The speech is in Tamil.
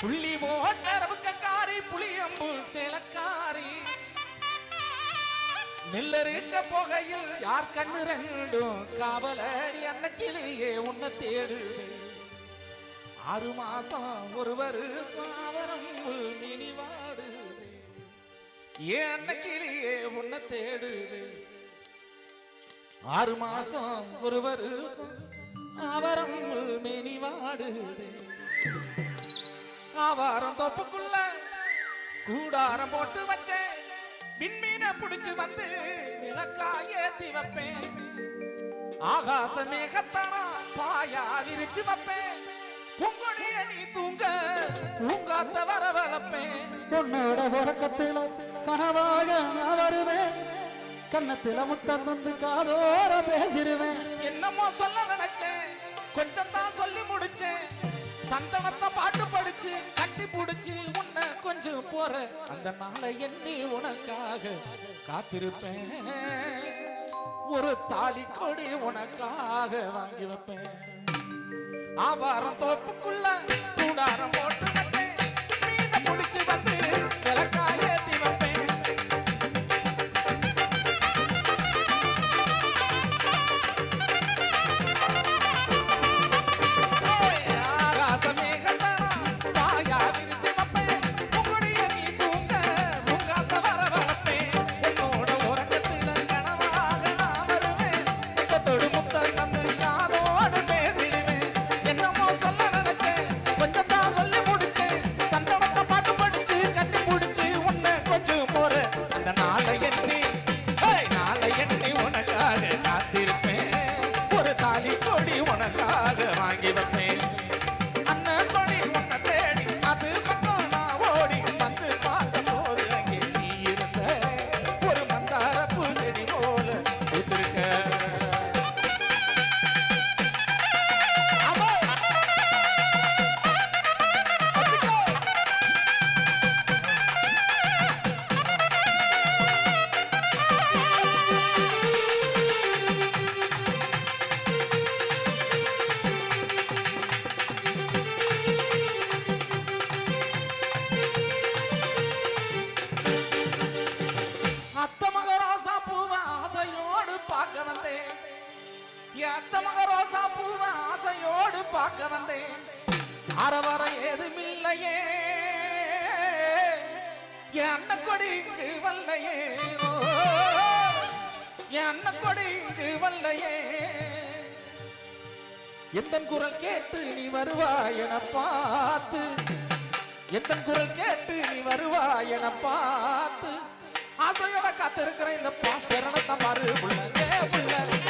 புள்ளி போட்டரவுக்காரி புளியம்பு சேலக்காரி. நெல்லருக்க போகையில் யார் கண்ணு ரெண்டும்? காவலடி அன்னக்கிலேயே உன்னை தேடுது. ஆறு மாசம் ஒருவர் சாவரம்பு மினி வாடுது ஏன் அன்னக்கிளியே உன்னை தேடுது? ஆறு மாசம் ஒருவர் ஆவரம்பு மினி ஆவாரம் தோப்புக்குள்ள கூடாரம் போட்டு வச்சேன். விண்மீனை புடிச்சு வந்து விளக்காய் ஏத்தி வைப்பேன். ஆகாச மேகத்தானா பாயா விரிச்சு வைப்பேன். பூங்கொடிய நீ தூங்க பூங்காத்த வரவழைப்பேன். உன்னோட உறக்கத்தில கனவாக நான் வருவேன். கன்னத்தில முத்தம் தந்து காதோர பேசிடுவேன். என்னமோ சொல்ல நினைச்சேன். கொஞ்சம் தந்தனத்தை பாட்டு படிச்சு கட்டி புடிச்சு உன்னை கொஞ்சம் போற. அந்த நாளை எண்ணி உனக்காக காத்திருப்பேன். ஒரு தாலி கொடி உனக்காக வாங்கி வைப்பேன். ஆவாரம் தோப்புக்குள்ள கூடாரம் போட்டு பார்க்க வந்தேன். என் அத்த மக ரோசா பூவை ஆசையோடு பார்க்க வந்தேன். அறவர ஏதுமில்லையே என் அண்ணன் கொடி இங்கு வல்லையே. ஓ, என் அண்ணன் கொடி இங்கு வல்லையே. எந்த குரல் கேட்டு நீ வருவாய் என பார்த்து எந்த குரல் கேட்டு நீ வருவாய் என பார்த்து ஆசையோட காத்திருக்கிற இந்த பாஸ்கரனை தான் பாரு? உள்ளே உள்ளே.